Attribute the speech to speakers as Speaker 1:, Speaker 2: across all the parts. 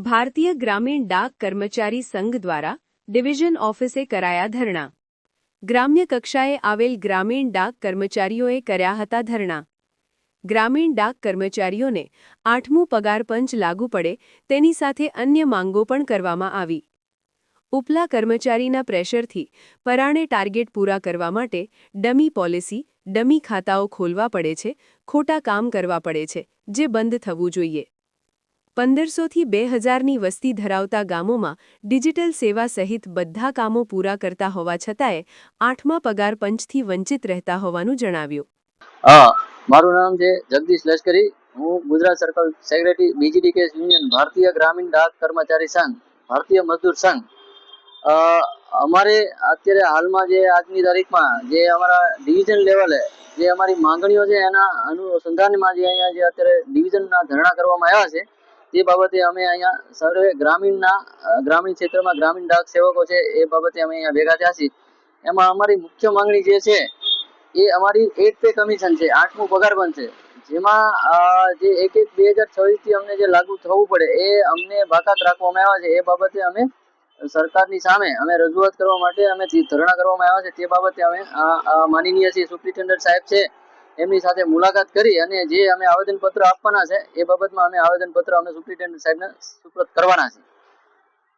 Speaker 1: ભારતીય ગ્રામીણ ડાક કર્મચારી સંઘ દ્વારા ડિવિઝન ઓફિસે કરાયા ધરણા. ગ્રામ્ય કક્ષાએ આવેલ ગ્રામીણ ડાક કર્મચારીઓએ કર્યા હતા ધરણા. ગ્રામીણ ડાક કર્મચારીઓને આઠમું પગાર પંચ લાગુ પડે તેની સાથે અન્ય માંગો પણ કરવામાં આવી. ઉપલા કર્મચારીના પ્રેશરથી પરાણે ટાર્ગેટ પૂરા કરવા માટે ડમી પોલિસી, ડમી ખાતાઓ ખોલવા પડે છે, ખોટા કામ કરવા પડે છે, જે બંધ થવું જોઈએ. પંદરસોથી બે હજારની વસ્તી ધરાવતા ગામોમાં ડિજિટલ સેવા સહિત બધા કામો પૂરા કરતા હોવા છતાંય આઠમા પગાર પંચથી વંચિત રહેતા હોવાનું જણાવ્યું.
Speaker 2: મારું નામ છે જગદીશ લશ્કરી. હું Gujarat circle secretary BGDKS union Bharatiya Gramin Dak કર્મચારી સંઘ, ભારતીય મજદૂર સંઘ. અમારે અત્યારે હાલમાં જે આજની તારીખમાં જે અમારા ડિવિઝન લેવલે જે અમારી માંગણીઓ છે એના અનુસંધાનમાં જે અહીંયા જે અત્યારે ડિવિઝનના ધરણા કરવામાં આવ્યા છે તે બાબતે અમે અહીંયા સર્વે ગ્રામીણના ગ્રામીણ ક્ષેત્રમાં ગ્રામીણ ડાક સેવકો છે એ બાબતે અમે અહીંયા ભેગા થયા છીએ. એમાં અમારી મુખ્ય માંગણી જે છે, એ અમારી એટ પે કમિશન છે, આઠમું પગાર બનશે. છે જેમાં જે એક એક બે હજાર છવ્વીસથી અમને જે લાગુ થવું પડે એ અમને બાકાત રાખવામાં આવ્યા છે. એ બાબતે અમે સરકારની સામે અમે રજૂઆત કરવા માટે અમે ધરણા કરવામાં આવ્યા છે. તે બાબતે અમે માનનીય શ્રી સુપ્રિન્ટેન્ડન્ટ સાહેબ છે એમની સાથે મુલાકાત કરી અને જે અમે આવેદનપત્ર આપવાના છે, એ બાબતમાં અમે આવેદનપત્ર અમે સુપ્રિન્ટેન્ડન્ટ સાહેબને સુપ્રત કરવાના છે.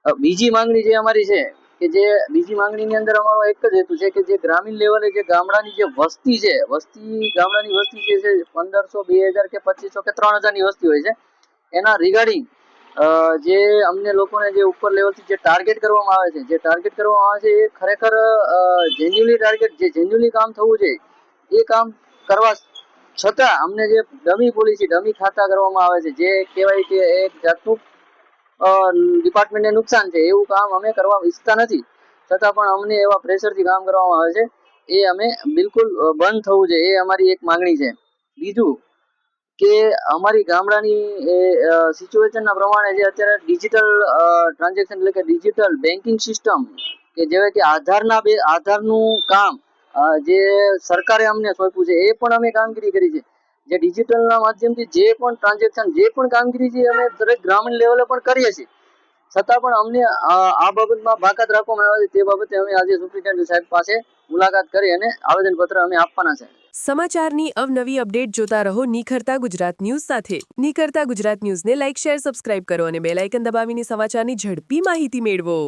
Speaker 2: બીજી માંગણી જે અમારી છે, કે જે બીજી માંગણીની અંદર અમારો એક જ હેતુ છે, કે જે ગ્રામીણ લેવલે જે ગામડાની જે વસ્તી છે, વસ્તી, ગામડાની વસ્તી જે છે, પંદરસો, બે હજાર કે પચીસો કે ત્રણ હજારની વસ્તી હોય છે, એના રિગાર્ડિંગ જે અમને લોકોને જે ઉપર લેવલથી જે ટાર્ગેટ કરવામાં આવે છે, જે ટાર્ગેટ કરવામાં આવે છે, એ ખરેખર જેન્યુઅલી ટાર્ગેટ જે જેન્યુઅલી કામ થવું જોઈએ એ કામ કરવા છતાં અમને જે ડમી પોલિસી, ડમી ખાતા કરવામાં આવે છે, જે કહેવાય કે એક જાતનું ડિપાર્ટમેન્ટને નુકસાન છે, એવું કામ અમે કરવા ઈચ્છતા નથી. છતાં પણ અમને એવા પ્રેશરથી કામ કરવામાં આવે છે. એ અમે બિલકુલ બંધ થવું જોઈએ. એ અમારી એક માંગણી છે. બીજું કે અમારી ગામડાની એ સિચ્યુએશનના પ્રમાણે જે અત્યારે ડિજિટલ ટ્રાન્ઝેક્શન એટલે કે ડિજિટલ બેન્કિંગ સિસ્ટમ કે જેવા કે આધારના બે, આધારનું કામ જે સરકારે અમને સોંપ્યું છે, એ પણ અમે કામગીરી કરી છે. જે ડિજિટલના માધ્યમથી જે પણ ટ્રાન્ઝેક્શન જે પણ કામગીરી છે અમે દરેક ગ્રામીણ લેવલે પણ કરીએ છીએ. છતાં પણ અમને આ બાબતમાં બાકાત રાખવામાં આવે છે, તે બાબતે અમે આજે સુપ્રિન્ટેન્ડન્ટ સાહેબ પાસે મુલાકાત કરી અને આવેદનપત્ર અમે આપવાના છે.
Speaker 1: સમાચારની અવનવી અપડેટ જોતા રહો નિખરતા ગુજરાત ન્યૂઝ સાથે. નિખરતા ગુજરાત ન્યૂઝને લાઇક, શેર, સબસ્ક્રાઇબ કરો અને બેલ આઇકન દબાવીને સમાચારની ઝડપી માહિતી મેળવો.